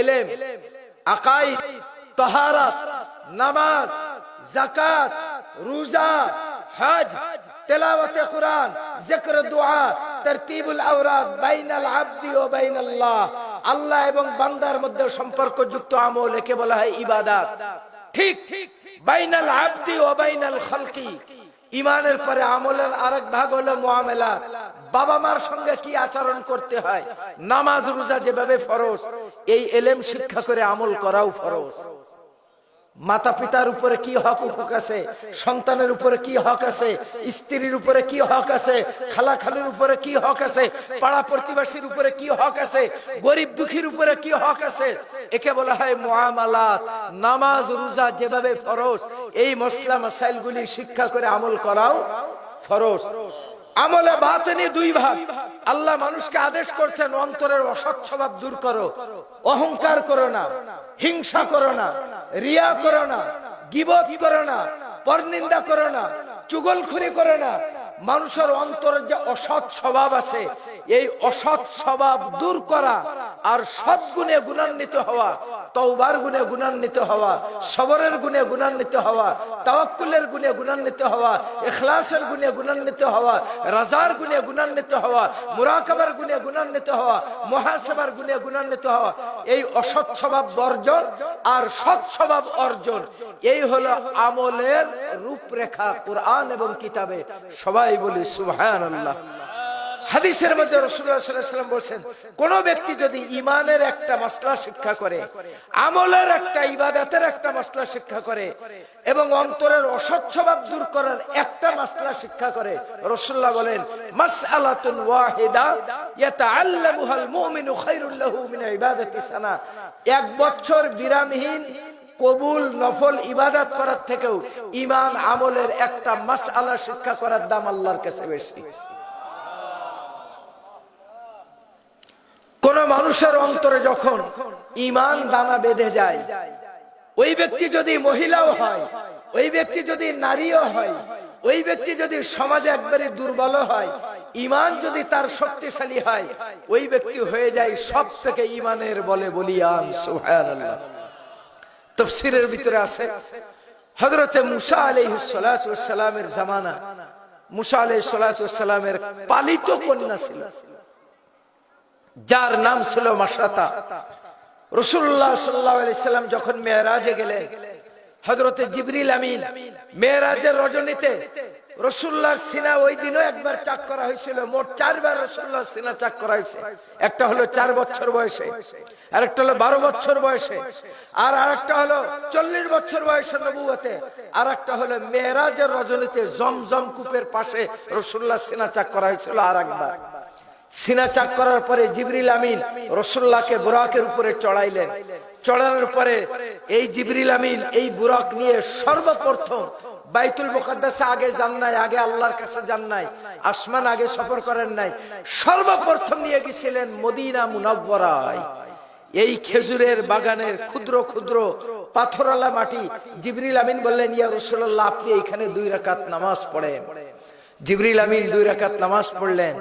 এলেম আকাই তহারাত, নামাজ জাকাত রোজা, হজ, তেলাওয়াতে কোরআন জিক্র দোয়া, তরতিবুল আওরাদ, বাইনাল আবদি ও বাইনাল্লাহ। আল্লাহ এবং বান্দার মধ্যে সম্পর্কযুক্ত আমল একে বলা হয় ইবাদত। ঠিক বাইনাল আবদি ও বাইনাল খালকি। ইমানের পরে আমলের আরেক ভাগ হলো মুআমেলা বাবা মার সঙ্গে কি আচরণ করতে হয়? নামাজ, রোজা যেভাবে ফরজ, এই এলেম শিক্ষা করে আমল করাও ফরজ। মাতা পিতার উপরে কি হক হুকুক আছে? সন্তানের উপরে কি হক আছে? স্ত্রীর উপরে কি হক আছে? খালা খালির উপরে কি হক আছে? পাড়া প্রতিবাসীর উপরে কি হক আছে? গরিব দুঃখীর উপরে কি হক আছে? একে বলা হয় মুআমালাত। নামাজ, রোজা যেভাবে ফরজ, এই মসলা মাসাইলগুলি শিক্ষা করে আমল করাও ফরজ। আমলে বাতেনি দুই ভাগ। আল্লাহ মানুষকে আদেশ করছেন, অন্তরের অস্বচ্ছ ভাব দূর করো। অহংকার করো না, হিংসা করো না, রিয়া করো না, গিবত করো না, পরনিন্দা করো না, চুগলখুরি করো না মানুষের অন্তরের যে অসৎ স্বভাব আছে, এই অসৎ স্বভাব দূর করা আর সৎ গুণে গুণান্বিত হওয়া তৌবার গুণে গুণান্বিত হওয়া, সবরের গুণে গুণান্বিত হওয়া, তাওয়াক্কুলের গুণে গুণান্বিত হওয়া, ইখলাসের গুণে গুণান্বিত হওয়া, রাজার গুণে গুণান্বিত হওয়া, মুরাকাবার গুণে গুণান্বিত হওয়া, মহাসেবার গুণে গুণান্বিত হওয়া, এই অসৎ স্বভাব বর্জন আর সৎ স্বভাব অর্জন, এই হলো আমলের রূপরেখা, কোরআন এবং কিতাবে সবাই বলি, সুবহানাল্লাহ। হাদিসের মধ্যে রসুল্লাহাম বলছেন, কোন ব্যক্তি যদি ইমানের একটা মশলা শিক্ষা করে, আমলের একটা, ইবাদতের একটা মশলা শিক্ষা করে, এবং অন্তরের অস্বচ্ছভাব দূর করার একটা মশলা শিক্ষা করে রসুল্লাহ বলেন ওয়াহিদা মিন ইবাদাতি সানা। এক বছর বিরামহীন কবুল, নফল ইবাদত করার থেকেও ইমান আমলের একটা মাসআলা শিক্ষা করার দাম আল্লাহর কাছে বেশি। কোন মানুষের অন্তরে যখন ইমান দানা বেঁধে যায়, ওই ব্যক্তি যদি মহিলাও হয়, ওই ব্যক্তি যদি নারীও হয়, ওই ব্যক্তি যদি সমাজে একবারে দুর্বল হয় ইমান যদি তার শক্তিশালী হয়, ওই ব্যক্তি হয়ে যায় সব থেকে ইমানের বলে বলিয়ান সুবহানাল্লাহ। তফসিরের ভিতরে আছে হজরতে মুসা আলহ সালামের জামানা। মুসা সালামের পালিত কন্যা ছিল। যার নাম ছিল মাসাতা রসুল্লাহ সাল্লাম যখন মেয়েরাজে গেলেন হজরতে জিবরিল আমিন মেয়েরাজের রজনীতে রসুল্লার সিনা ওই দিনও একবার চাক করা হয়েছিল। মোট চারবার রসুল্লাহ সিনা চাক করা হয়েছে। একটা হলো চার বছর বয়সে আর একটা হলো বারো বছর বয়সে, আর আরেকটা হলো চল্লিশ বছর বয়সে নবুয়তে আর একটা হলো মেয়েরাজের রজনীতে জমজম কূপের পাশে রসুল্লাহ সিনা চাক করা হয়েছিল আর একবার। সিনা চাক করার পরে জিবরিল আমিন রসুল্লাহকে বুরাকের উপরে চড়াইলেন। চড়ানোর পরে এই জিবরিল আমিন এই বুরাক নিয়ে সর্বপ্রথম বাইতুল মুকাদ্দাসে আগে যান নাই, আগে আল্লাহর কাছে যান নাই, আসমান আগে সফর করেন নাই। সর্বপ্রথম নিয়ে গেছিলেন মদিনা মুনাব্বরায় এই খেজুরের বাগানের ক্ষুদ্র ক্ষুদ্র পাথরওয়ালা মাটি। জিবরিল আমিন বললেন, ইয়া রসুল্লাহ আপনি এইখানে দুই রাকাত নামাজ পড়েন। জিবরিল আমিন দুই রাকাত নামাজ পড়লেন।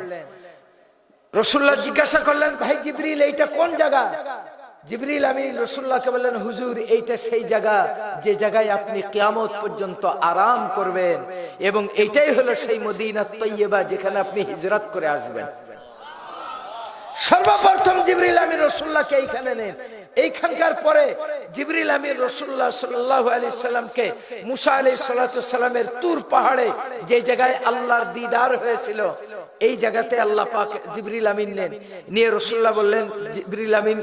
রসুল্লাহ জিজ্ঞাসা করলেন, ভাই জিবরিল, এইটা কোন জায়গা? জিবরিল আমি রসুল্লাহকে বললেন, হুজুর, এইটা সেই জায়গা, যে জায়গায় আপনি কিয়ামত পর্যন্ত আরাম করবেন এবং এইটাই হলো সেই মদিনা তৈয়বা যেখানে আপনি হিজরত করে আসবেন। সর্বপ্রথম জিবরিল আমি রসুল্লাহকে এইখানে নেন। এইখানকার পরে জিবরিল আমির রসুল্লাহ সাল্লাহ আলী সাল্লামকে মুসা আলী সাল্লামের তুর পাহাড়ে যে জায়গায় আল্লাহর দিদার হয়েছিল, এই জায়গাতে আল্লাহ পাক জিবরিল আমিন নেন। নিয়ে রসুল্লাহ বললেন, জিবরিল আমিন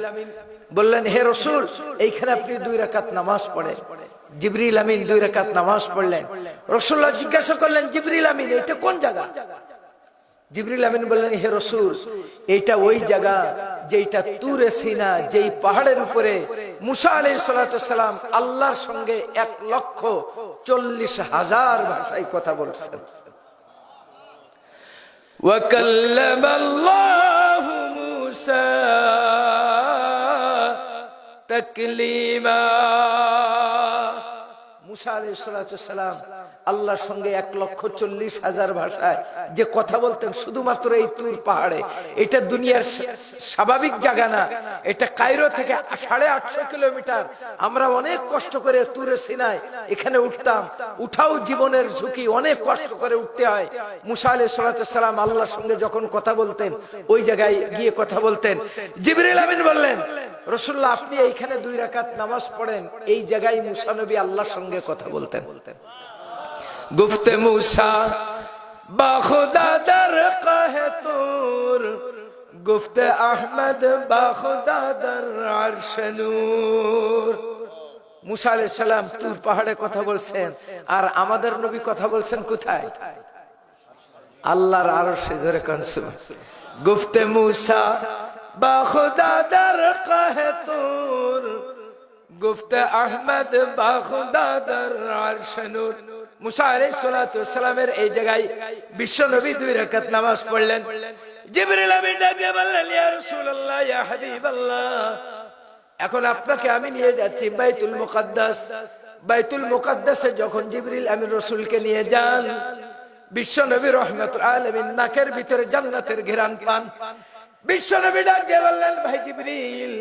বললেন হে রসুল এইখানে আপনি দুই রাকাত নামাজ পড়েন জিবরিল আমিন দুই রাকাত নামাজ পড়লেন রসুল্লাহ জিজ্ঞাসা করলেন জিবরিল আমিন এটা কোন জায়গা জিবরিল আমিন বললেন হে রসুল এইটা ওই জায়গা যেটা তুরে সিনা যেই পাহাড়ের উপরে মুসা আলাই সালাম আল্লাহর সঙ্গে এক লক্ষ চল্লিশ হাজার ভাষায় কথা বলছেন وكلم الله موسى تكليما আল্লাহর সঙ্গে এক লক্ষ চল্লিশ হাজার ভাষায় যে কথা বলতেন শুধুমাত্র এই তুর পাহাড়ে। এটা দুনিয়ার স্বাভাবিক জায়গা না। এটা থেকে সাড়ে আটশো কিলোমিটার। আমরা অনেক কষ্ট করে তুরে সিনায় এখানে উঠতাম। উঠাও জীবনের ঝুঁকি, অনেক কষ্ট করে উঠতে হয়। মুসা আলাই সালাম আল্লাহর সঙ্গে যখন কথা বলতেন, ওই জায়গায় গিয়ে কথা বলতেন। জিবরিল আমিন বললেন রসুল্লাহ আপনি এইখানে দুই রাকাত নামাজ পড়েন। এই জায়গায় মুসা নবী আল্লাহর সঙ্গে কথা বলতেন। গুফতে মুসা বাখুদা দর কহে তুর? গুফতে আহমদ দর আরশ নূর? মুসা আলাইহিস সালাম তুর পাহাড়ে কথা বলছেন, আর আমাদের নবী কথা বলছেন কোথায়? আল্লাহর আরও সে জোরে কনসু গুফতে মুসা, বা খুদা দর কহে তুর? গুফতে আহমদ বা খুদা দর আরশ নূর মুসা আলাইহিস সালাতু এই জায়গায় বিশ্ব নবী দুই রাকাত নামাজ পড়লেন। জিবরিল আমিন ডাকে বললেন, ইয়া রাসূলুল্লাহ, ইয়া হাবিবাল্লাহ, এখন আপনাকে আমি নিয়ে যাচ্ছি বাইতুল মুকাদ্দাস। বাইতুল মুকাদ্দাসে যখন জিবরিল আমিন রসুলকে নিয়ে যান, বিশ্ব নবী রহমতুল আলমিন নাকের ভিতরে জান্নাতের ঘেরান পান। বিশ্ব নবী ডাক বললেন, ভাই জিবরিল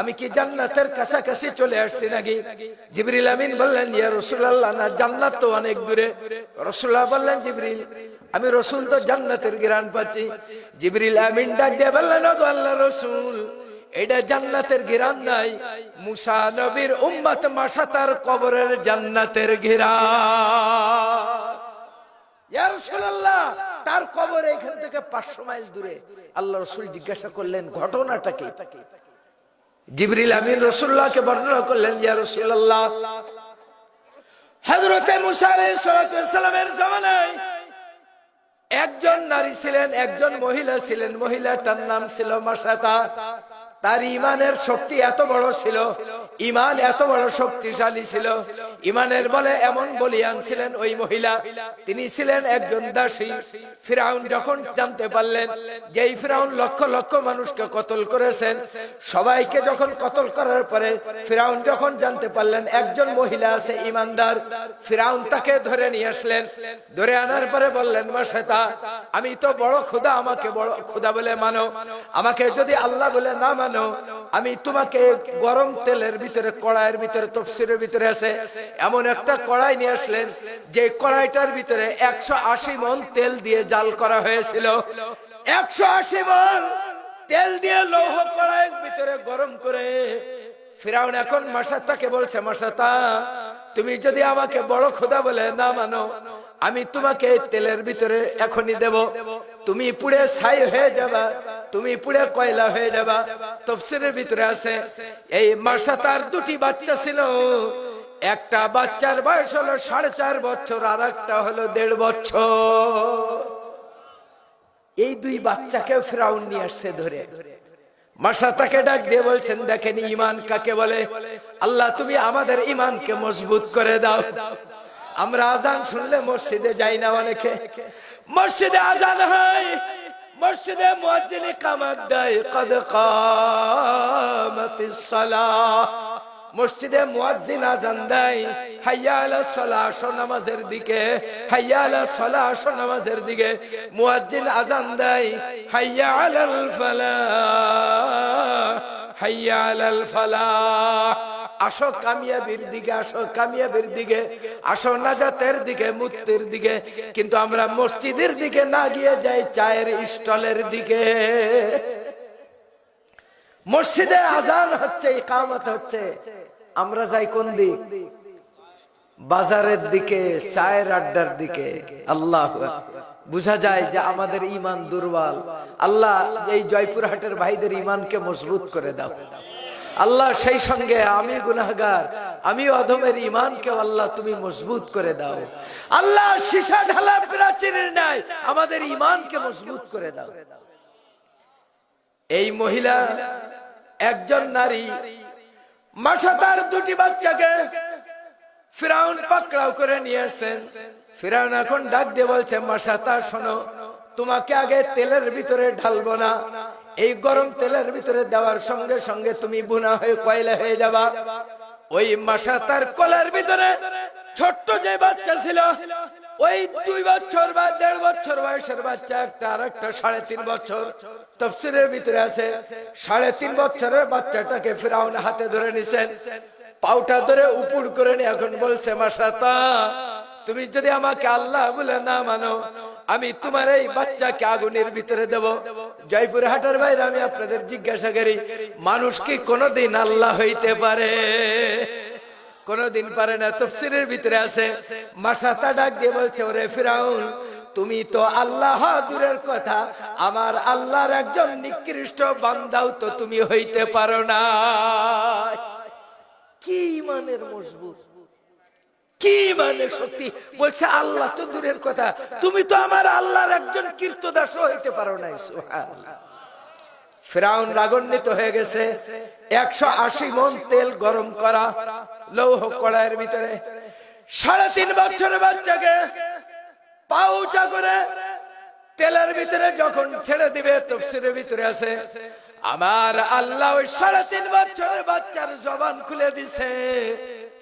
আমি কি জান্নাতের কাছাকাছি চলে আসছি নাকি? জিবরিল আমিন বললেন, ইয়া রসুল্লাহ না, জান্নাত তো অনেক দূরে। রসুল্লাহ বললেন, জিবরিল, আমি রসুল তো জান্নাতের ঘেরান পাচ্ছি। জিবরিল আমিন ডাক দিয়ে বললেন আল্লাহ রসুল, এটা জান্নাতের ঘেরান নাই। মুসা নবীর উম্মত মাসা তার কবরের জান্নাতের ঘেরা তার কবর এখান থেকে পাঁচশো মাইল দূরে। আল্লাহ রসুল জিজ্ঞাসা করলেন, ঘটনাটা কি? জিবরিল আমিন রসুল্লাহকে বর্ণনা করলেন, ইয়া রসুল্লাহ হজরতে মুসা জমানায় একজন নারী ছিলেন, একজন মহিলা ছিলেন। মহিলাটার নাম ছিল মাসাতা তার ইমানের শক্তি এত বড় ছিল, ইমান এত বড় শক্তিশালী ছিল। ইমানের বলে এমন বলিয়ান ছিলেন ওই মহিলা। তিনি ছিলেন একজন দাসী। ফিরাউন যখন জানতে পারলেন যে এই ফিরাউন লক্ষ লক্ষ মানুষকে কতল করেছেন, সবাইকে যখন কতল করার পরে ফিরাউন যখন জানতে পারলেন একজন মহিলা আছে ইমানদার, ফিরাউন তাকে ধরে নিয়ে আসলেন। ধরে আনার পরে বললেন মাসেতা আমি তো বড় খুদা আমাকে বড় খুদা বলে মানো। আমাকে যদি আল্লাহ বলে না মানো, আমি তোমাকে গরম তেলের ভিতরে, কড়াইয়ের ভিতরে, তফসিরের ভিতরে আছে এমন একটা কড়াই নিয়ে আসলেন, যে কড়াইটার ভিতরে একশো আশি মন তেল দিয়ে জাল করা হয়েছিল। একশো আশি মন তেল দিয়ে লৌহ কড়াইয়ের ভিতরে গরম করে ফিরাউন এখন মাসাতাকে বলছে মাসাতা তুমি যদি আমাকে বড় খোদা বলে না মানো, আমি তোমাকে তেলের ভিতরে এখনই দেব। তুমি পুড়ে ছাই হয়ে যাবা, তুমি পুড়ে কয়লা হয়ে যাবা। তফসিলের ভিতরে আছে, এই মাসাতার দুটি বাচ্চা ছিল। একটা বাচ্চার বয়স হলো সাড়ে চার বছর, আর একটা হলো দেড় বছর। এই দুই বাচ্চাকে ফিরাউন নিয়ে আসছে ধরে। মাসা তাকে ডাক দিয়ে বলছেন, দেখেন ইমান কাকে বলে? আল্লাহ, তুমি আমাদের ইমানকে মজবুত করে দাও। আমরা আজান শুনলে মসজিদে যাই না অনেকে। মসজিদে আজান হয়। মসজিদে মুয়াজ্জিন কামাত দেয়, কদ কামাতিস সালাহ। মসজিদে মুয়াজ্জিন আজান দেয়। হাইয়া আলা সালাহ নামাজের দিকে হাইয়া আলা সালাহ নামাজের দিকে মুয়াজ্জিন আজান দেয়। হাইয়া আলাল ফালাহ হাইয়া আলাল ফালাহ আসো কামিয়াবির দিকে, আসো কামিয়াবির দিকে, আসো নাজাতের দিকে, মুক্তির দিকে। কিন্তু আমরা মসজিদের দিকে না গিয়ে যাই, চায়ের স্টলের দিকে। মসজিদে আজান হচ্ছে, ইকামত হচ্ছে। আমরা যাই কোন দিক? বাজারের দিকে, চায়ের আড্ডার দিকে। আল্লাহ বুঝা যায় যে আমাদের ইমান দুর্বল। আল্লাহ এই জয়পুরহাটের ভাইদের ইমানকে মজবুত করে দাও। আল্লাহ সেই সঙ্গে আমি গুনাহগার, আমি অধমের ইমানকে আল্লাহ তুমি মজবুত করে দাও। আল্লাহ সীসা ঢালা প্রাচীরের নাই আমাদের ইমানকে মজবুত করে দাও। এই মহিলা একজন নারী মাসা তার দুটি বাচ্চাকে ফিরাউন পাকড়াও করে নিয়ে আসছেন। ফিরাউন এখন ডাক দিয়ে বলছে মাসা তার শোনো, তোমাকে আগে তেলের ভিতরে ঢালবো না। এই গরম তেলের ভিতরে দেওয়ার সঙ্গে সঙ্গে তুমি বুনা হয়ে কয়লা হয়ে যাবা। ওই মাসা তার কলার ভিতরে ছোট্ট যে বাচ্চা ছিল ওই দুই বছর বা দেড় বছর বয়সের বাচ্চা একটা আর একটা সাড়ে তিন বছর। তফসিলের ভিতরে আছে, সাড়ে তিন বছরের বাচ্চাটাকে ফিরাউন হাতে ধরে নিছেন। পাউটা ধরে উপুর করে নিয়ে এখন বলছে মাসাতা তুমি যদি আমাকে আল্লাহ বলে না মানো, আমি তোমার এই বাচ্চাকে আগুনের ভিতরে দেব। জয়পুর হাটের বাইরে আমি আপনাদের জিজ্ঞাসা করি, মানুষ কি কোনোদিন আল্লাহ হইতে পারে? কোনদিন পারে না, তফসিরের ভিতরে আছে মাসাতা ডাক দিয়ে বলছে, ওরে ফিরাউন, তুমি তো আল্লাহ দূরের কথা, আমার আল্লাহর একজন নিকৃষ্ট বান্দাও তো তুমি হইতে পারো না কি ইমানের মজবুত, কি মানে সত্যি বলছে, আল্লাহ তো দূরের কথা, তুমি তো আমার আল্লাহর একজন কীর্তদাস হইতে পারো না ফেরাউন রাগান্বিত হয়ে গেছে, একশো আশি মন তেল গরম করা লৌহ কড়াইয়ের ভিতরে। সাড়ে তিন বছরের বাচ্চাকে পাউচা করে তেলের ভিতরে যখন ছেড়ে দিবে, তফসিরের ভিতরে আছে, আমার আল্লাহ ওই সাড়ে তিন বছরের বাচ্চার জবান খুলে দিছে।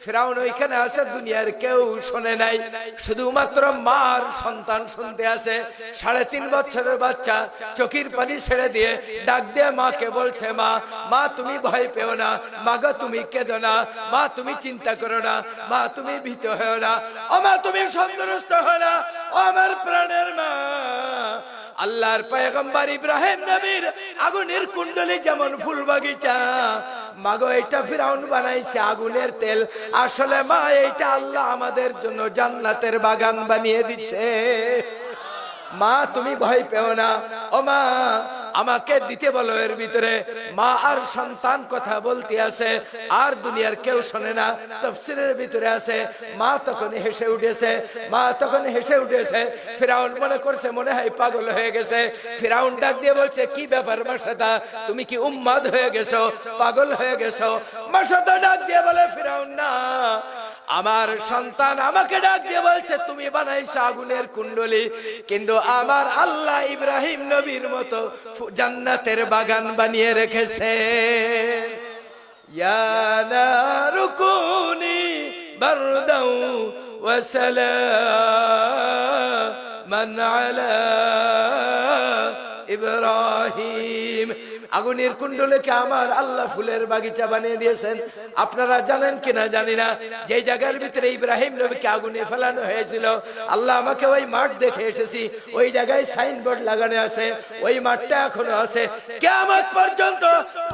ফেরাউন ওইখানে আছে, দুনিয়ার কেউ শোনে নাই। শুধুমাত্র মার সন্তান শুনতে আছে। সাড়ে তিন বছরের বাচ্চা, চোখের পানি ছেড়ে দিয়ে ডাক দিয়ে মাকে বলছে, মা মা, তুমি ভয় পেও না। মা গো, তুমি কেঁদো না। মা, তুমি চিন্তা করো না। মা, তুমি ভীত হও না। ও মা, তুমি সন্তুষ্ট হও না। আমার প্রাণের মা আল্লাহর পয়গম্বর ইব্রাহিম নবীর আগুনের কুণ্ডলি যেমন ফুল বাগিচা, মাগো এটা ফিরাউন বানাইছে আগুনের তেল। আসলে মা, এইটা আল্লাহ আমাদের জন্য জান্নাতের বাগান বানিয়ে দিছে। মা, তুমি ভয় পেও না। ও মা আমাকে দিতে বলো, এর ভিতরে মা আর সন্তান কথা বলতে আছে, আর দুনিয়ার কেউ শোনে না। তফসিলের ভিতরে আছে, মা তখন হেসে উঠেছে, মা তখন হেসে উঠেছে, ফিরাউন মনে করছে, মনে হয় পাগল হয়ে গেছে। ফিরাউন ডাক দিয়ে বলছে, কি ব্যাপার মাসাদা, তুমি কি উম্মাদ হয়ে গেছো, পাগল হয়ে গেছো? মাসাদা ডাক দিয়ে বলে, ফিরাউন, না আমার সন্তান আমাকে ডাক দিয়ে বলছে, তুমি বানাইছো আগুনের কুণ্ডলি। কিন্তু আমার আল্লাহ ইব্রাহিম নবীর মতো জান্নাতের বাগান বানিয়ে রেখেছে। ইয়া নারু কুনি বারদাও ওয়া আলা ইব্রাহিম। আগুনের কুণ্ডলকে আমার আল্লাহ ফুলের বাগিচা বানিয়ে দিয়েছেন? আপনারা জানেন কিনা জানি না। যে জায়গার ভিতরে ইব্রাহিম নবীকে আগুনে ফেলানো হয়েছিল, আল্লাহ আমাকে ওই মাঠ দেখে এসেছি। ওই জায়গায় সাইনবোর্ড লাগানো আছে, ওই মাঠটা এখনও আছে। কেমন পর্যন্ত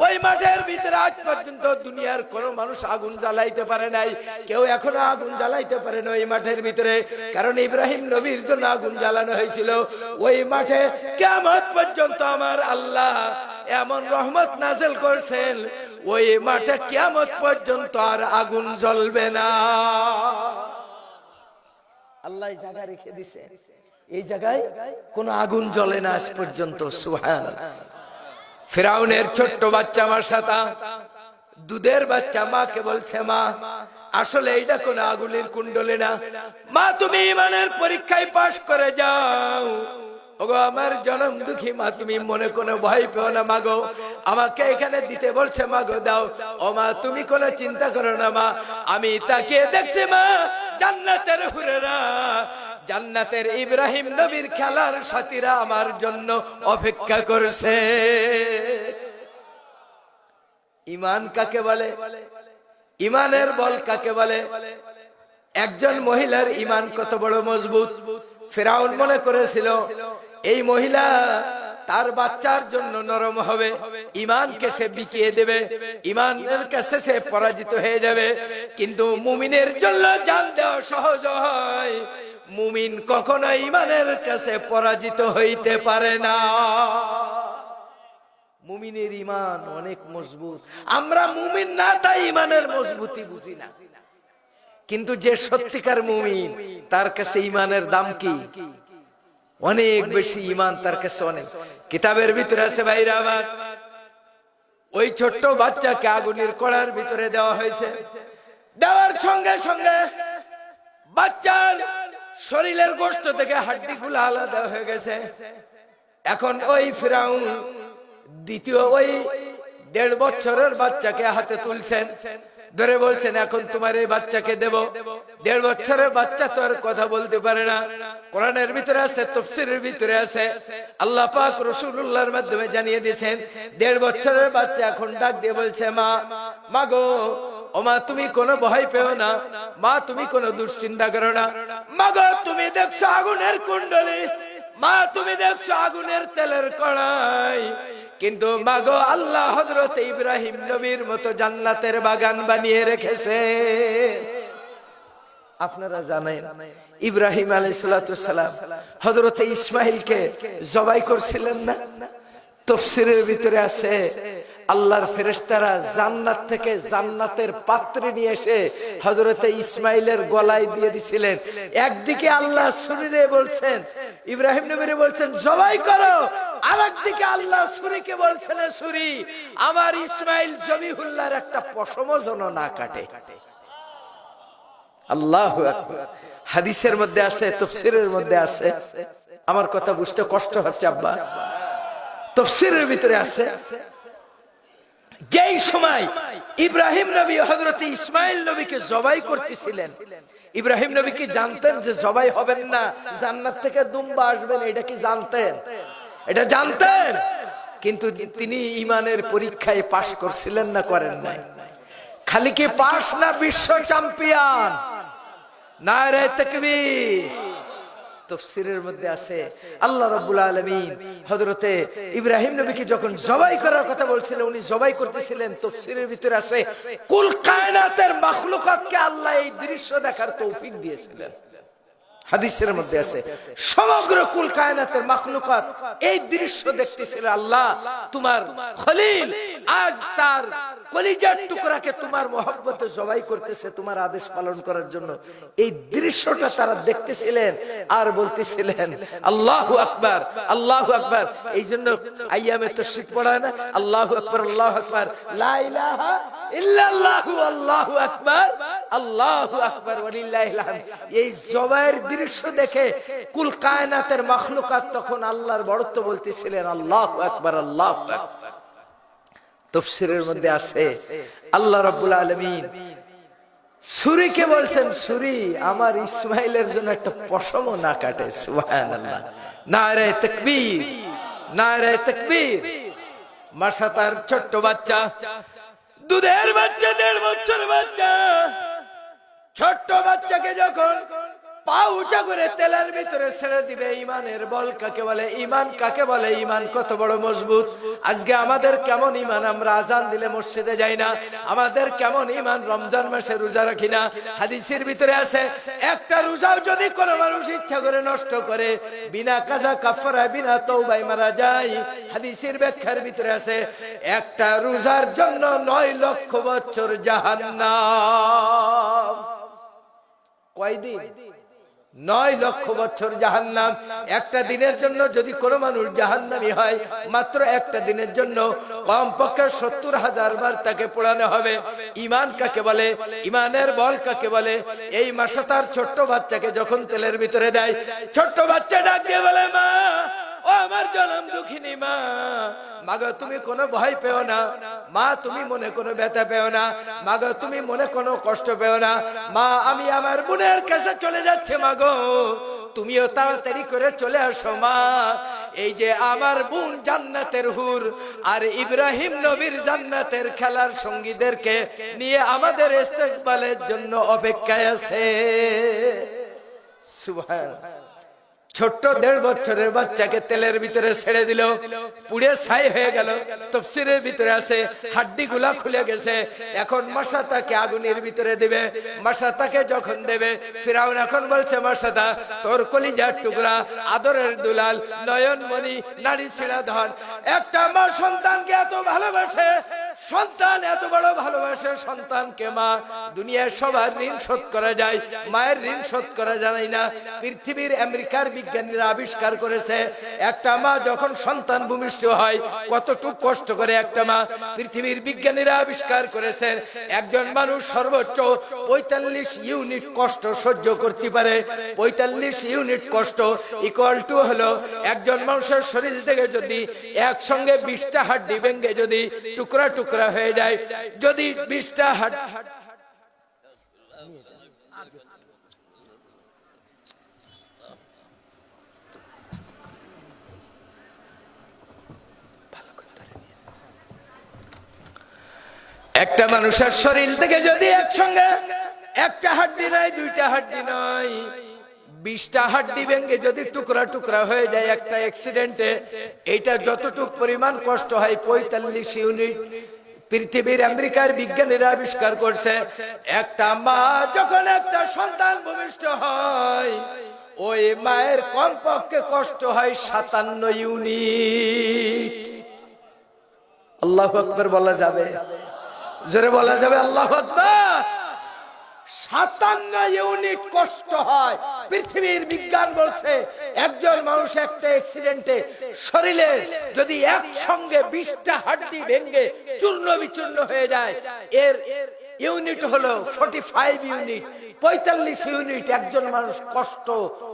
ওই মাঠের ভিতরে আজ পর্যন্ত দুনিয়ার কোন মানুষ আগুন জ্বালাইতে পারে নাই। কেউ এখনও আগুন জ্বালাইতে পারে না ওই মাঠের ভিতরে। কারণ ইব্রাহিম নবীর জন্য আগুন জ্বালানো হয়েছিল। ওই মাঠে কেমন পর্যন্ত আমার আল্লাহ এমন রহমত নাজেল করছেন, ওই মাঠে কেমন পর্যন্ত আর আগুন জ্বলবে না। আল্লাহ জায়গা রেখে দিছে। এই জায়গায় কোন আগুন জ্বলে না আজ পর্যন্ত সুহান ফেরাউনের ছোট্ট বাচ্চা আমার সাথে, দুধের বাচ্চা, মাকে বলছে, মা, আসলে এইটা কোন আগুনের কুণ্ডলে না। মা, তুমি ইমানের পরীক্ষায় পাশ করে যাও। ওগো, আমার জনম দুঃখী মা, তুমি মনে কোনো ভয় পেও না মাগো আমাকে এখানে দিতে বলছে মাগো দাও। ও মা, তুমি কোনো চিন্তা করো না মা। আমি তাকে দেখছি মা, জান্নাতের হুরেরা। জান্নাতের ইব্রাহিম নবীর খেলার সাথীরা আমার জন্য অপেক্ষা করছে। ইমান কাকে বলে? ইমানের বল কাকে বলে? একজন মহিলার ইমান কত বড় মজবুত। ফেরাউন মনে করেছিল এই মহিলা তার বাচ্চার জন্য নরম হবে। ইমানকে সে বিকিয়ে দেবে। ইমানের কাছে সে পরাজিত হয়ে যাবে। কিন্তু মুমিনের জন্য জান দেওয়া সহজ হয়। মুমিন কখনো ইমানের কাছে পরাজিত হইতে পারে না। মুমিনের ইমান অনেক মজবুত। আমরা মুমিন না, তাই ইমানের মজবুতি বুঝি না। কিন্তু যে সত্যিকার মুমিন, তার কাছে ইমানের দাম কি? অনেক বেশি ইমান তার কাছে অনেক। কিতাবের ভিতরে আছে ভাইরা আমার। ওই ছোট্ট বাচ্চাকে আগুনের কড়ার ভিতরে দেওয়া হয়েছে। দেওয়ার সঙ্গে সঙ্গে বাচ্চার শরীরের গোষ্ঠ থেকে হাড্ডি গুলো আলাদা হয়ে গেছে। এখন ওই ফিরাউন দ্বিতীয় ওই দেড় বছরের বাচ্চাকে হাতে তুলছেন। ধরে বলছেন, এখন তোমার এই বাচ্চাকে দেব। দেড় বছরের বাচ্চা তো আর কথা বলতে পারে না। কোরআনের ভিতরে আছে, তফসিরের ভিতরে আছে। আল্লাহ পাক রসুল্লাহর মাধ্যমে জানিয়ে দিয়েছেন, দেড় বছরের বাচ্চা এখন ডাক দিয়ে বলছে, মা মা গো, ও মা, তুমি কোনো ভয় পেও না। মা, তুমি কোনো দুশ্চিন্তা করো না। মা গো, তুমি দেখছ আগুনের কুণ্ডলী। মা, তুমি দেখছ আগুনের তেলের কড়াই। কিন্তু মাগো আল্লাহ হজরত ইব্রাহিম নবীর মতো জান্নাতের বাগান বানিয়ে রেখেছে। আপনারা জানেন, ইব্রাহিম আলাইসালাম হজরত ইসমাইলকে জবাই করছিলেন না? তফসিরের ভিতরে আছে আল্লাহর ফেরেশতারা জান্নাত থেকে জান্নাতের পাত্রে নিয়ে এসে হজরতে ইসমাইলের গলায় দিয়ে দিছিলেন। একদিকে আল্লাহ শরীরে বলছেন, ইব্রাহিম নবীরে বলছেন, জবাই করো। আর একদিকে আল্লাহ সুরিকে বলছেন সুরি আমার ইসমাইল জমিহুল্লাহর একটা পশম যেন না কাটে। আল্লাহ হাদিসের মধ্যে আছে, তফসিরের মধ্যে আছে। আমার কথা বুঝতে কষ্ট হচ্ছে, আব্বা। তফসিরের ভিতরে আছে। যেই সময় ইব্রাহিম নবী হজরত ইসমাইল নবীকে জবাই করতেছিলেন, ইব্রাহিম নবী কি জানতেন যে জবাই হবেন না, জান্নাত থেকে দুম্বা আসবেন, এটা কি জানতেন? এটা জানতেন? কিন্তু তিনি ইমানের পরীক্ষায় পাশ করছিলেন না, করেন নাই। খালি কি পাশ না বিশ্ব চ্যাম্পিয়ন? না রে তকবীর। তফসিরের মধ্যে আছে, আল্লাহ রাব্বুল আলামিন হযরতে ইব্রাহিম নবীকে যখন জবাই করার কথা বলছিলেন, উনি জবাই করতেছিলেন, তফসিরের ভিতরে আছে, কুল কায়নাতের মাখলুকাতকে আল্লাহ এই দৃশ্য দেখার তৌফিক দিয়েছিলেন। হাদিসের মধ্যে আছে, সমগ্র কুল কায়নাতের মাখলুকাত এই দৃশ্য দেখতেছিল আল্লাহ, তোমার খলিল আজ তার কলিজার টুকরাকে তোমার মহব্বতে জবাই করতেছে, তোমার আদেশ পালন করার জন্য। এই দৃশ্যটা তারা দেখতেছিলেন আর বলতেছিলেন, আল্লাহ আকবার আল্লাহ আকবার। এই জন্য আইয়ামে তো শিখ পড়ায় না, আল্লাহ আকবার আল্লাহ আকবার। লা ইলাহা মধ্যে আছে, আল্লাহ বলছেন, সুরি, আমার ইসমাইলের জন্য একটা পশম না কাটে, সুবহানাল্লাহ। নারে মাসা তার ছোট্ট বাচ্চা দুধের বাচ্চা দেড় বছর বাচ্চা। ছোট্ট বাচ্চাকে যখন পা করে তেলের ভিতরে ছেড়ে ইমানের বল কাকে বলে? ইমান কাকে বলে? ইমান কত বড় মজবুত। আজকে আমাদের কেমন ইমান? আমরা আজান দিলে মসজিদে যাই না। আমাদের কেমন ইমান? রমজান রোজা রাখি না। ভিতরে একটা রোজাও যদি কোনো মানুষ ইচ্ছা করে নষ্ট করে, বিনা কাজা কাফারা বিনা তৌবাই মারা যায়। হাদিসের ব্যাখ্যার ভিতরে আছে, একটা রোজার জন্য নয় লক্ষ বছর জাহান্নাম। কয়দিন? নয় লক্ষ বছর জাহান্নাম। একটা দিনের জন্য যদি কোনো মানুষ জাহান্নামি হয়, মাত্র একটা দিনের জন্য কমপক্ষে সত্তর হাজার বার তাকে পোড়ানো হবে। ইমান কাকে বলে? ইমানের বল কাকে বলে? এই মাসে তার ছোট্ট বাচ্চাকে যখন তেলের ভিতরে দেয়, ছোট্ট বাচ্চা ডাকিয়ে বলে, মা ও আমার জনম দুঃখিনী মা। মাগো, তুমি কোনো ভয় পেও না। মা, তুমি মনে কোনো ব্যথা পেও না। মাগো, তুমি মনে কোনো কষ্ট পেও না। মা, আমি আমার বোনের কাছে চলে যাচ্ছে, মাগো। তুমিও তাড়াতাড়ি করে চলে আসো, মা। এই যে আমার বোন জান্নাতের হুর আর ইব্রাহিম নবীর জান্নাতের খেলার সঙ্গীদেরকে নিয়ে আমাদের ইস্তেকবালের জন্য অপেক্ষায় আছে। সুবহান ছোট্ট দেড় বছরের বাচ্চাকে তেলের ভিতরে ছেড়ে দিল। পুড়ে ছাই হয়ে গেল। তফসিরের ভিতরে আছে হাড্ডি গুলা খুলে গেছে। এখন মশা তাকে আগুনের ভিতরে দেবে। মশা তাকে যখন দেবে, ফিরাউন এখন বলছে মশাদা তোর কলিজার টুকরা, আদরের দুলাল নয়ন মণি নারী ছিড়া ধন। একটা মা সন্তানকে এত ভালোবাসে, সন্তান এত বড় ভালোবাসে, সন্তানকে মা দুনিয়ার সবার ঋণ শোধ করা যায়। মায়ের ঋণ শোধ করা যায় না। পৃথিবীর আমেরিকার বিজ্ঞানীরা আবিষ্কার করেছে, একটা মা যখন সন্তান ভূমিষ্ঠ হয়, কতটুকু কষ্ট করে একটা মা পৃথিবীর বিজ্ঞানীরা আবিষ্কার করেছেন একজন মানুষ সর্বোচ্চ পঁয়তাল্লিশ ইউনিট কষ্ট সহ্য করতে পারে। পঁয়তাল্লিশ ইউনিট কষ্ট ইকুয়াল টু হলো একজন মানুষের শরীর থেকে যদি একসঙ্গে বিশটা হাড্ডি ভেঙে যদি টুকরা টুকরা হয়ে যায়, যদি বিশটা হাড একটা মানুষের শরীর থেকে যদি একসঙ্গে একটা হাড্ডি নয় দুইটা হাড্ডি নয় বিশটা হাড্ডি ভেঙে যদি টুকরা টুকরা হয়ে যায় একটা অ্যাক্সিডেন্টে এটা যতটুক পরিমাণ কষ্ট হয়, পঁয়তাল্লিশ ইউনিট পৃথিবীর আমেরিকার বিজ্ঞানীরা আবিষ্কার করছে, একটা মা যখন একটা সন্তান ভূমিষ্ঠ হয়, ওই মায়ের কমপক্ষে কষ্ট হয় সাতান্ন ইউনিট আল্লাহ আকবর বলা যাবে। জোরে বলা যাবে, আল্লাহ কষ্ট হয়। পৃথিবীর বিজ্ঞান বলছে, একজন মানুষ একটা শরীরে যদি একসঙ্গে বিশটা হাড্ডি ভেঙে চূর্ণ বিচূর্ণ হয়ে যায়, এর ইউনিট হলো ফর্টি ফাইভ ইউনিট। পঁয়তাল্লিশ ইউনিট একজন মানুষ কষ্ট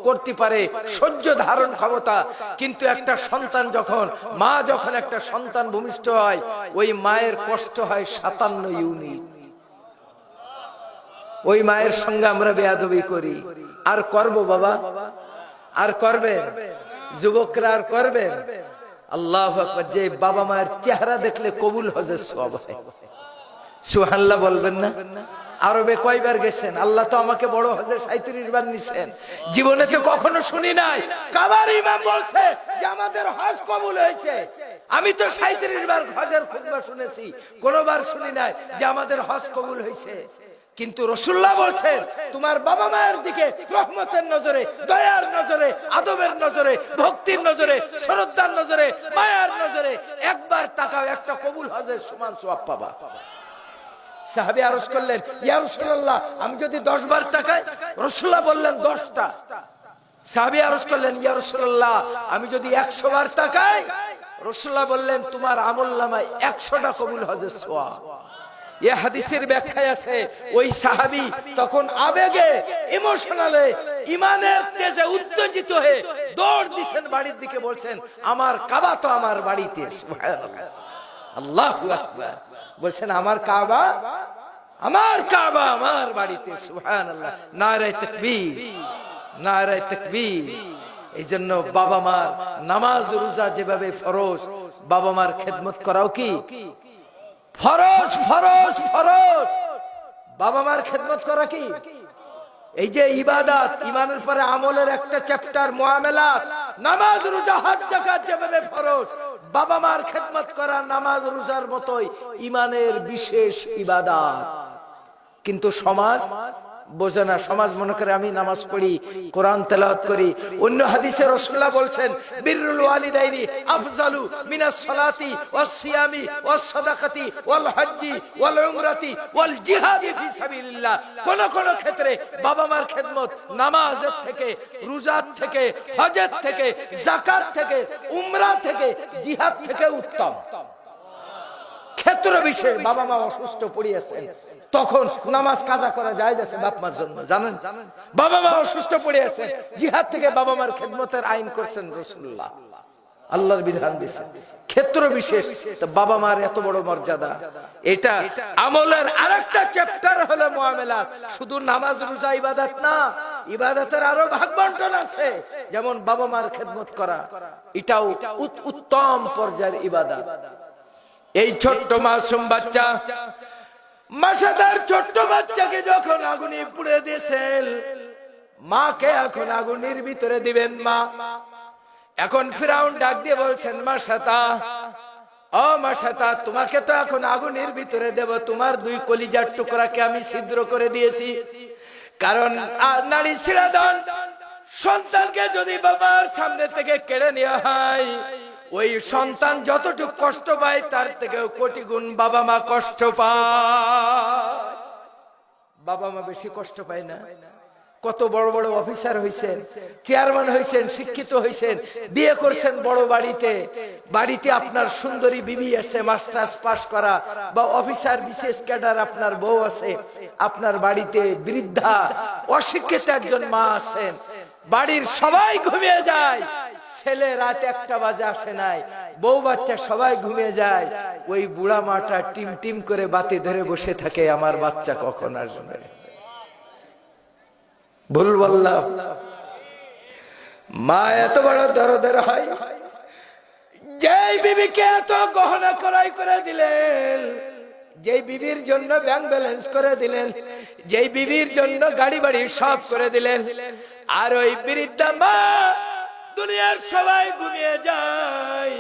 করতে পারে, সহ্য ধারণ ক্ষমতা। কিন্তু একটা সন্তান যখন, মা যখন একটা সন্তান ভূমিষ্ঠ হয়, ওই মায়ের কষ্ট হয় সাতান্ন ইউনিট। ওই মায়ের সঙ্গে আমরা বেয়াদবি করি। আর করব বাবা? আর করবেন? যুবকরা আর করবেন? আল্লাহ যে বাবা মায়ের চেহারা দেখলে কবুল হজের সব হয়। সুহাল্লাহ বলবেন না? আরবে কয়বার গেছেন? আল্লাহ তো আমাকে বড় হজের সাঁত্রিশ বার নিছেন। জীবনে তো কখনো শুনি নাই। কাবার ইমাম বলছে যে আমাদের হজ কবুল হয়েছে। আমি তো সাঁত্রিশ বার হজের খুতবা শুনেছি। কোনোবার শুনি নাই যে আমাদের হজ কবুল হয়েছে। কিন্তু রসুল্লাহ বলছেন, তোমার বাবা মায়ের দিকে রহমতের নজরে, দয়ার নজরে, আদবের নজরে, ভক্তির নজরে, শ্রদ্ধার নজরে, মায়ার নজরে একবার তাকাও, একটা কবুল হজের সমান সোয়াব পাবা। সাহাবি আরজ করলেন, ইয়া রাসূলুল্লাহ, আমি যদি 10 বার তাকাই, রাসূলুল্লাহ বললেন 10টা সাহাবি আরজ করলেন, ইয়া রাসূলুল্লাহ, আমি যদি 100 বার তাকাই, রাসূলুল্লাহ বললেন, তোমার আমলনামায় 100টা কবুল হজের সওয়াব। এ হাদিসের ব্যাখ্যায় আছে, ওই সাহাবী তখন আবেগে, ইমোশনালে, ইমানের তেজে উত্তেজিত হয়ে দৌড় দিছেন বাড়ির দিকে বলছেন, আমার কাবা তো আমার বাড়িতে আল্লাহু আকবার। বলছেন, আমার কাবা আমার কাবা, আমার বাড়িতে এই জন্য বাবা মার নামাজ, রোজা যেভাবে ফরজ, বাবা মার খেদমত করাও কি? ফরজ ফরজ ফরজ। বাবা মার খেদমত করা কি? এই যে ইবাদত, ইমানের পরে আমলের একটা চ্যাপ্টার মুআমালাত নামাজ, রোজা, হজ, যাকাত যেভাবে ফরজ বাবা মার খেদমত করা নামাজ রোজার মতোই ইমানের বিশেষ ইবাদা কিন্তু সমাজ বোঝে না। সমাজ মনে করে আমি নামাজ পড়ি, কোরআন তেলাওয়াত করি। অন্য হাদিসে রাসূলুল্লাহ বলছেন, বিররুল ওয়ালিদাইনি আফজালু মিনাস সালাতি ওয়াস সিয়ামি ওয়াস সাদাকাতি ওয়াল হজ্জি ওয়াল উমরাতি ওয়াল জিহাদি ফি সাবিলিল্লাহ। কোন কোন ক্ষেত্রে বাবা মার খেদমত নামাজের থেকে, রোজার থেকে, হজের থেকে, যাকাত থেকে, উমরা থেকে, জিহাদ থেকে উত্তম। ক্ষেত্র বিষয়ে বাবা মা অসুস্থ পড়িয়াছেন। তখন নামাজ কাজা করা যায় যাচ্ছে বাপ মার জন্য, জানেন? বাবা মা অসুস্থ পড়ে আছে, জিহাদ থেকে বাবা মার খেদমতের আইন করছেন রসুল্লাহ আল্লাহর বিধান দিছে ক্ষেত্র বিশেষ বাবা মার এত বড় মর্যাদা। এটা আমলের আরেকটা চ্যাপ্টার হলো মুআমালাত। শুধু নামাজ, রোজা, ইবাদত না, ইবাদতের আরও ভাগ বন্টন আছে। যেমন বাবা মার খেদমত করা, এটাও উত্তম পর্যায়ের ইবাদত। এই ছোট্ট মাসুম বাচ্চা মাসাদার ছোট্ট বাচ্চাকে যখন আগুনে পুড়ে দিয়েছেন, মাকে এখন আগুনের ভিতরে দিবেন মা। এখন ফিরাউন ডাক দিয়ে বলছেন মাসাতা ও মাসাতা তোমাকে তো এখন আগুনের ভিতরে দেব। তোমার দুই কলিজার টুকরাকে আমি ছিদ্র করে দিয়েছি। কারণ নারী ছিড়াদন সন্তানকে যদি বাবার সামনে থেকে কেড়ে নেওয়া হয় ওই সন্তান যতটুকু কষ্ট পায়, তার থেকেও কোটি গুণ বাবা মা কষ্ট পায়। বাবা মা বেশি কষ্ট পায় না। কত বড় বড় অফিসার হয়েছেন, চেয়ারম্যান হয়েছেন, শিক্ষিত হয়েছেন, বিয়ে করছেন বড় বাড়িতে। বাড়িতে আপনার সুন্দরী বিবি আছে, মাস্টার্স পাস করা, বা অফিসার, বিশেষ ক্যাডার আপনার বউ আছে, আপনার বাড়িতে বৃদ্ধা, অশিক্ষিত একজন মা আছেন। বাড়ির সবাই ঘুমিয়ে যায়। ছেলে রাত একটা বাজে আসে নাই। বউ বাচ্চা সবাই ঘুমিয়ে যায়। ওই বুড়া মাটা টিম টিম করে বাতি ধরে বসে থাকে, আমার বাচ্চা কখন আসবে? ভুল বললাম। মা, এত বড় দরদের হয়। যেই বিবিকে এত গহনা করাই করে দিলেন, যেই বিবির জন্য ব্যাংক ব্যালেন্স করে দিলেন, যেই বিবির জন্য গাড়ি বাড়ি সব করে দিলেন, আর ওই বৃদ্ধা মা দুনিয়ার সবাই ঘুমিয়ে যায়।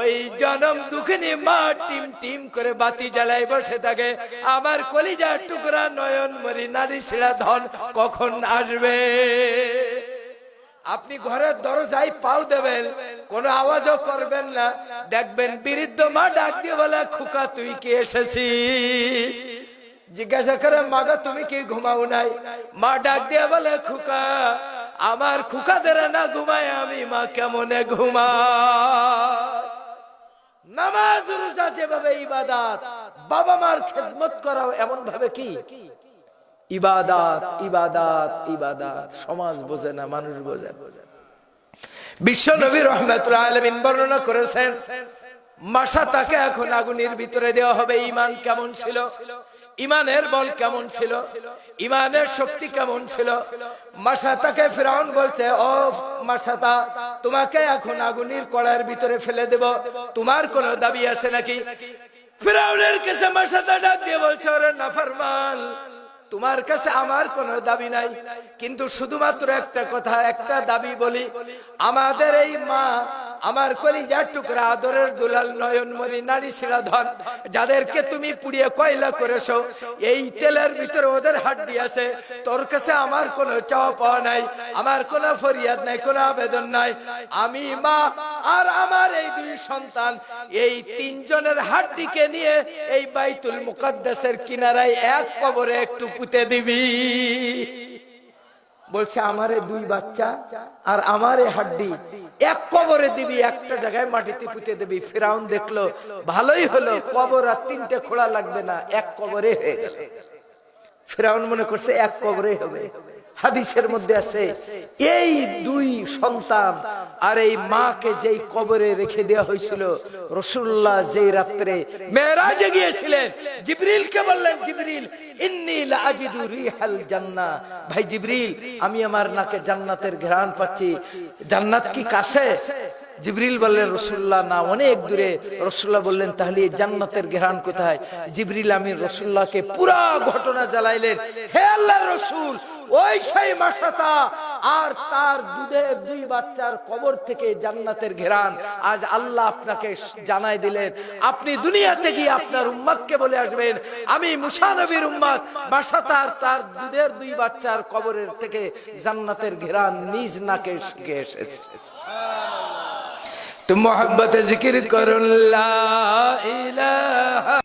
ওই জনম দুঃখিনী মা টিম টিম করে বাতি জ্বালাই বসে থাকে। আমার কলিজার টুকরা নয়ন, মরি, নারী শিরা ধন কখন আসবে? আপনি ঘরের দরজায় পাও দেবেন, কোন আওয়াজও করবেন না। দেখবেন বিরুদ্ধ মা ডাক দিয়ে বলে, খুকা, তুই কি এসেছিস? জিজ্ঞাসা করে, মাগা, তুমি কি ঘুমাও নাই? মা ডাক দিয়ে বলে, খুকা আমার খুকাদের না ঘুমায়, আমি মা কেমনে ঘুমাই? নামাজ, রোজা যেভাবে ইবাদাত, বাবা মার খেদমত করাও এমন ভাবে কি? ইবাদাত ইবাদাত ইবাদাত। সমাজ বোঝে না, মানুষ বোঝে। বিশ্ব নবী রহমতুল্লাহ আলমিন বর্ণনা করেছেন, মাসা তাকে এখন আগুনের ভিতরে দেওয়া হবে ইমান কেমন ছিল? ইমানের বল কেমন ছিল? ইমানের শক্তি কেমন ছিল? মাসাতাকে ফেরাউন বলছে ও মাসাতা তোমাকে এখন আগুনের কড়ার ভিতরে ফেলে দেব। তোমার কোন দাবি আছে নাকি? ফেরাউনের কাছে মাসাতা ডাক দিয়ে বলছে, ওরে নাফরমান তোমার কাছে আমার কোনো দাবি নাই। কিন্তু শুধুমাত্র একটা কথা, একটা দাবি বলি, আমাদের এই মা আমার কলিজার টুকরা আদরের দুলাল নয়নমণি নারী শিরা ধন, যাদেরকে তুমি পুড়িয়ে কয়লা করেছ, এই তেলের ভিতরে ওদের হাড্ডি আছে। তোর কাছে আমার কোনো চাওয়া পাওয়া নাই, আমার কোনো ফরিয়াদ নাই, কোনো আবেদন নাই। আমি মা আর আমার এই দুই সন্তান, এই তিনজনের হাড্ডিকে নিয়ে এই বাইতুল মুকাদ্দাসের কিনারায় এক কবরে একটু পুঁতে দিবি। বলছে, আমারে দুই বাচ্চা আর আমারে হাড্ডি। এক কবরে দিবি, একটা জায়গায় মাটিতে পুঁতে দিবি। ফেরাউন দেখল, ভালোই হলো, কবর আর তিনটে খোলা লাগবে না, এক কবরে হয়ে গেল। ফেরাউন মনে করছে, এক কবরে হবে। হাদিসের মধ্যে আছে, এই দুই সন্তান আর এই মাকে যেই কবরে রেখে দেওয়া হয়েছিল, রসুল্লাহ যেই রাত্রে মেয়েরাজে গিয়েছিলেন বললেন, জিবরিল ভাই আমি আমার নাকে পাচ্ছি। কি কাছে? বললেন না, অনেক দূরে। বললেন, তাহলে কোথায়? জিবরিল আমি পুরা ঘটনা জ্বালাইলেন হে আল্লাহ রসুল ওই সেই মাসাতা আর তার দুধের দুই বাচ্চার কবর থেকে জান্নাতের ঘেরান। আজ আল্লাহ আপনাকে জানাই দিলেন, আপনি দুনিয়া থেকে আপনার উম্মাদকে বলে আসবেন, আমি মুসানবীর উম্মাদ মাসাতা আর তার দুধের দুই বাচ্চার কবরের থেকে জান্নাতের ঘেরান নিজ নাকে শুকে এসেছে। তো মোহাব্বতে জিকির করুন, লা ইলাহা